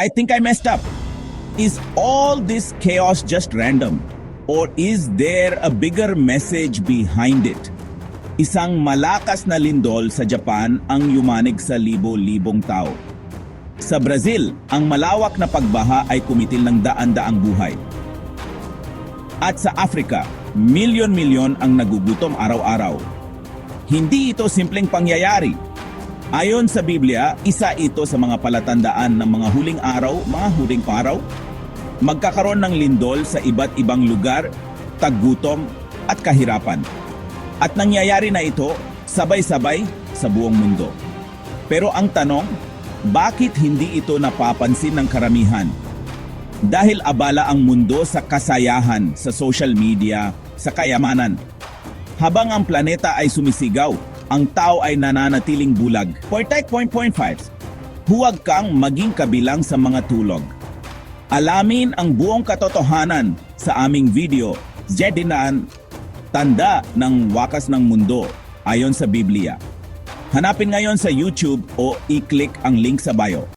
I think I messed up. Is all this chaos just random? Or is there a bigger message behind it? Isang malakas na lindol sa Japan ang yumanig sa libo-libong tao. Sa Brazil, ang malawak na pagbaha ay kumitil ng daan-daang buhay. At sa Africa, milyon-milyon ang nagugutom araw-araw. Hindi ito simpleng pangyayari. Ayon sa Biblia, isa ito sa mga palatandaan ng mga huling araw, mga huling araw. Magkakaroon ng lindol sa iba't ibang lugar, taggutom at kahirapan. At nangyayari na ito sabay-sabay sa buong mundo. Pero ang tanong, bakit hindi ito napapansin ng karamihan? Dahil abala ang mundo sa kasayahan, sa social media, sa kayamanan. Habang ang planeta ay sumisigaw, ang tao ay nananatiling bulag. Point Fives, huwag kang maging kabilang sa mga tulog. Alamin ang buong katotohanan sa aming video, Zedinan, Tanda ng Wakas ng Mundo, ayon sa Biblia. Hanapin ngayon sa YouTube o i-click ang link sa bio.